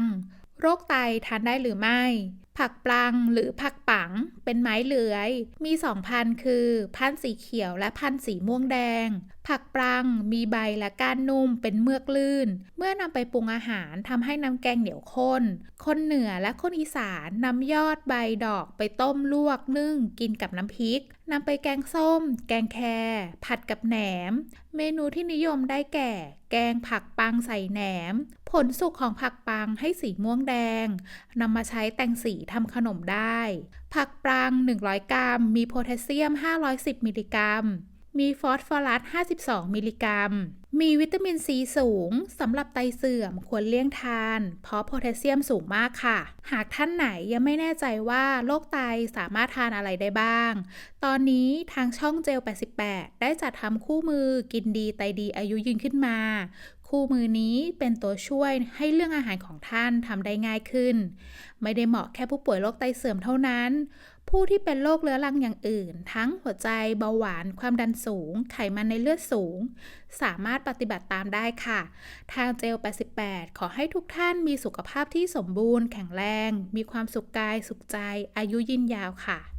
ง โรคไตทานได้หรือไม่ผักปลังหรือผักปังเป็นไม้เลื้อย มีสองพันคือ พันธุ์สีเขียวและพันธุ์สีม่วงแดง ผักปลังมีใบและก้านนุ่มเป็นเมือกลื่น เมื่อนำไปปรุงอาหารทำให้น้ำแกงเหนียวข้น คนเหนือและคนอีสานนำยอดใบดอกไปต้มลวกนึ่งกินกับน้ำพริกนำไปแกงส้ม แกงแครผัดกับแหนม เมนูที่นิยมได้แก่ แกงผักปังใส่แหนม ผลสุกของผักปังให้สีม่วงแดงนำมาใช้แต่งสีทำขนมได้ ผักปราง 100 กรัม มีโพแทสเซียม 510 มิลลิกรัม มีฟอสฟอรัส 52 มิลลิกรัม มีวิตามินซีสูงสำหรับไตเสื่อมควรเลี่ยงทาน เพราะโพแทสเซียมสูงมากค่ะ หากท่านไหนยังไม่แน่ใจว่าโรคไตสามารถทานอะไรได้บ้าง ตอนนี้ทางช่องเจล 88 ได้จัดทำคู่มือกินดีไตดีอายุยืนขึ้นมา คู่มือนี้เป็นตัวช่วยให้เรื่องอาหารของท่านทำได้ง่ายขึ้น ไม่ได้เหมาะแค่ผู้ป่วยโรคไตเสื่อมเท่านั้นผู้ที่เป็นโรคเรื้อรังอย่างอื่น ทั้งหัวใจเบาหวานความดันสูง ไขมันในเลือดสูง สามารถปฏิบัติตามได้ค่ะ ทางเจล 88 ขอให้ทุกท่านมีสุขภาพที่สมบูรณ์แข็งแรง มีความสุขกายสุขใจ อายุยืนยาวค่ะ